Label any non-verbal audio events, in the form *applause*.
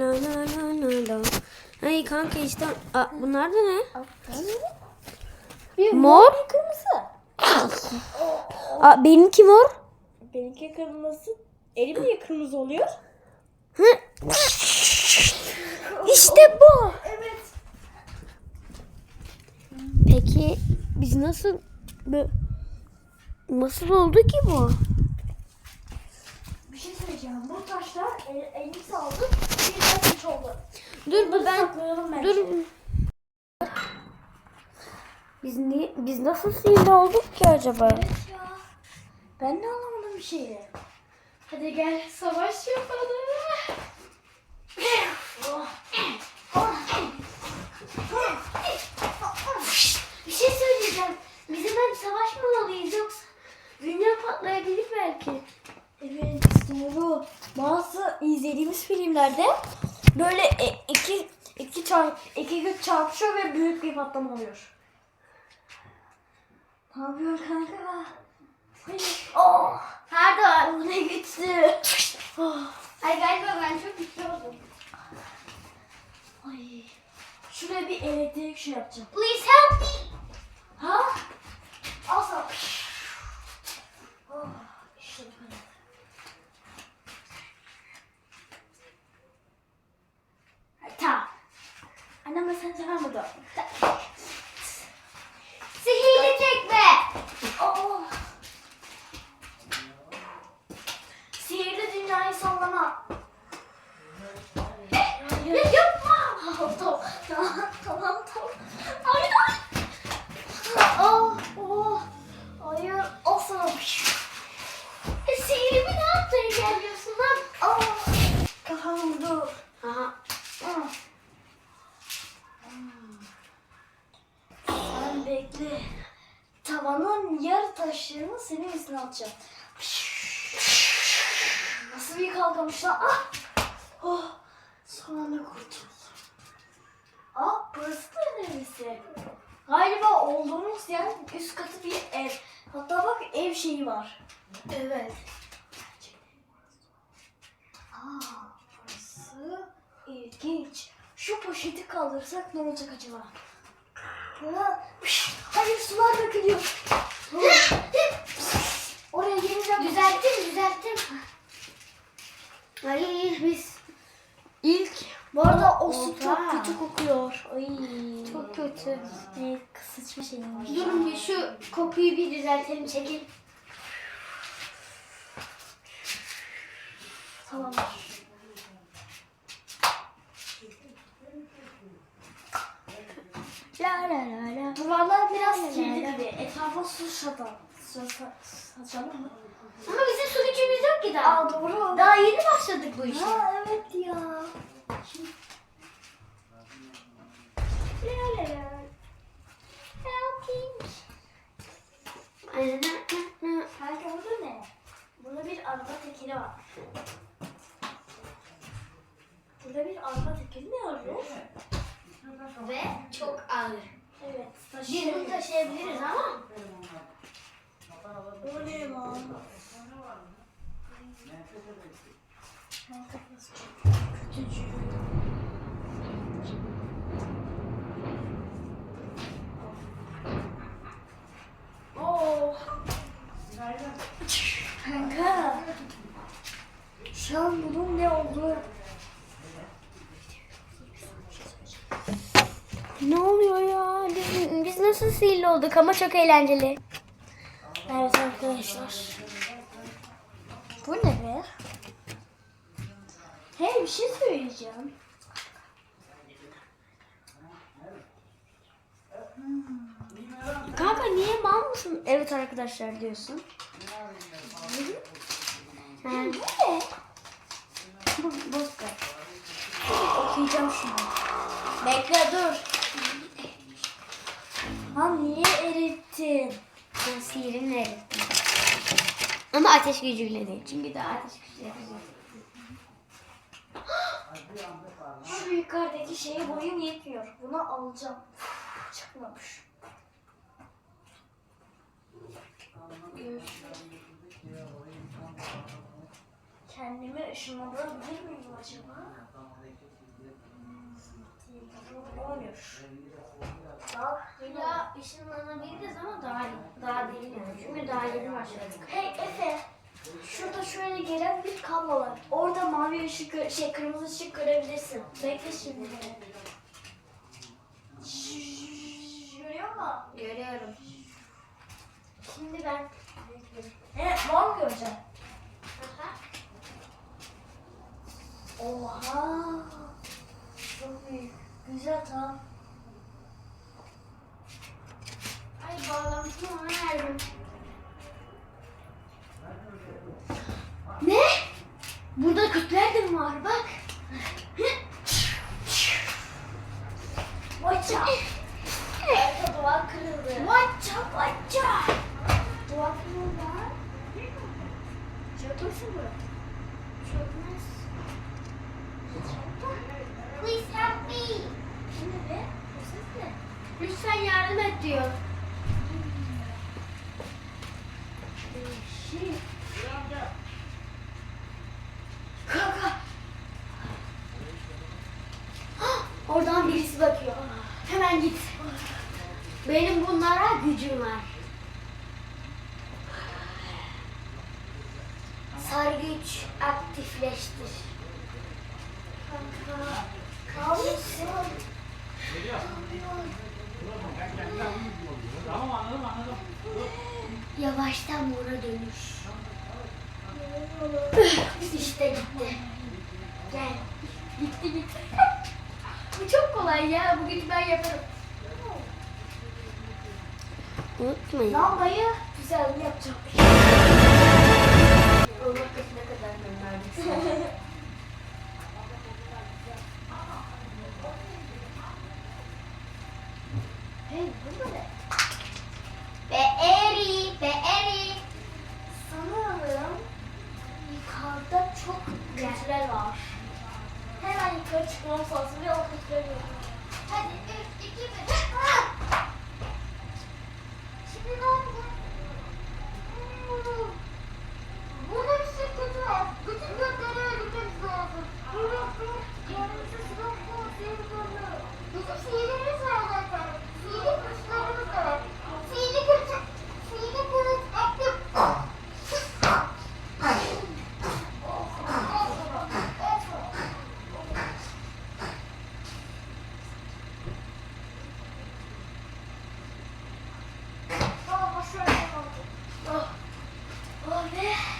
la la la la la. Ay kanka işte Aa, bunlar da ne? Bir Mor. bir kırmızı. Aa, benimki mor. Benimki kırmızı. Elim niye kırmızı oluyor? Hı. İşte bu. Evet. Peki biz nasıl nasıl oldu ki bu? Bir şey söyleyeceğim. Bu taşlar el, elimize aldık. Dur bu ben saklayalım bence. dur. Biz niye biz nasıl sihirli olduk ki acaba? Evet ya. Ben de anlamadım bir şeyi. Hadi gel savaş yapalım. Bir şey söyleyeceğim. Bizim ben savaş mı olmalıyız yoksa dünya patlayabilir belki. Evet doğru. Bazı izlediğimiz filmlerde böyle e, iki iki çarp iki güç çarpışıyor ve büyük bir patlama oluyor. Ne yapıyorsun kanka? Oh! Pardon, bu ne güçlü. Oh. Ay galiba ben çok güçlü oldum. Ay. Şuraya bir elektrik şey yapacağım. Please help me. Ha? Al sana. Oh, işte bu kadar. Ay, Tamam. Annem ben seni sever burada. Sihirli tekme. Oh. Sihirli dünyayı sallama. Ya yapma. tamam. Bekle. Tavanın yarı taşlarını senin üstüne atacağım. Nasıl bir kalkamış lan? Ah! Oh! Son kurtuldum. Aa, burası da neresi? Galiba olduğumuz yer üst katı bir ev. Hatta bak ev şeyi var. Evet. Aa, burası ilginç. Şu poşeti kaldırsak ne olacak acaba? Hayır sular dökülüyor. Oraya yeniden düzelttim düzelttim. Hayır biz ilk Bu arada o su çok kötü kokuyor. Ay. çok kötü. Evet sıçma şey var. Durun bir şu kokuyu bir düzeltelim çekil. Tamam. La la la la. Duvarlar biraz kirli gibi. Etrafa su şatan. Saçalım mı? Ama bizim su gücümüz yok ki daha. Aa doğru. Daha yeni başladık bu işe. Ha evet ya. La la la. Helping. Kanka burada ne? Burada bir araba tekeri var. Burada bir araba tekeri ne arıyor? Ve çok ağır. Evet. Bunu taşıyabiliriz ama. O ne lan? Kötücü. Oh. Kanka. Şu an bunun ne olduğu Ne oluyor ya? Biz, biz nasıl sihirli olduk ama çok eğlenceli. Evet arkadaşlar. Bu ne be? Hey bir şey söyleyeceğim. Kanka niye mal mısın? Evet arkadaşlar diyorsun. Bu ne? bu, bu. Okuyacağım şunu. Bekle dur. Ha niye erittin? Ben sihirini erittim. Ama ateş gücüyle değil. Çünkü daha ateş gücüyle yapacağım. *gasps* Şu yukarıdaki şeye boyum yetmiyor. Bunu alacağım. Çıkmamış. Kendimi ışınlanabilir miyim acaba? Daha ışınlanabiliriz ama daha daha değil yani. Çünkü daha yeni başladık. Hey Efe. Şurada şöyle gelen bir kablo var. Orada mavi ışık, şey kırmızı ışık görebilirsin. Bekle şimdi. Görüyor musun? Görüyorum. Şimdi ben... Evet, var mı göreceğim? Oha! Çok büyük. Güzel tamam. Ay bağlantımı verdim. Ne? Burada kütler de mi var? Bak. Vaça. Arka duvar kırıldı. Vaça vaça. Duvar kırıldı. Çökmesin bu. Çökmez. Please help me. Şimdi be. Bu ses ne? Lütfen yardım et diyor. Şey. Kanka. Oradan birisi bakıyor. Hemen git. Benim bunlara gücüm var. Sargıç aktifleştir. Kanka. Kalmışsın. Tamam anladım anladım. Yavaştan mora dönüş. İşte gitti. Gel. Gitti gitti. Bu çok kolay ya. Bu gücü ben yaparım. Unutmayın. Lambayı güzel yapacağım. Allah kadar gönderdik. Hey burada ne? Be eri, be eri. Sanırım yukarıda çok kötüler var. Hemen yukarı çıkmam lazım ve o kötüleri. Hadi üç, iki, bir. Yeah.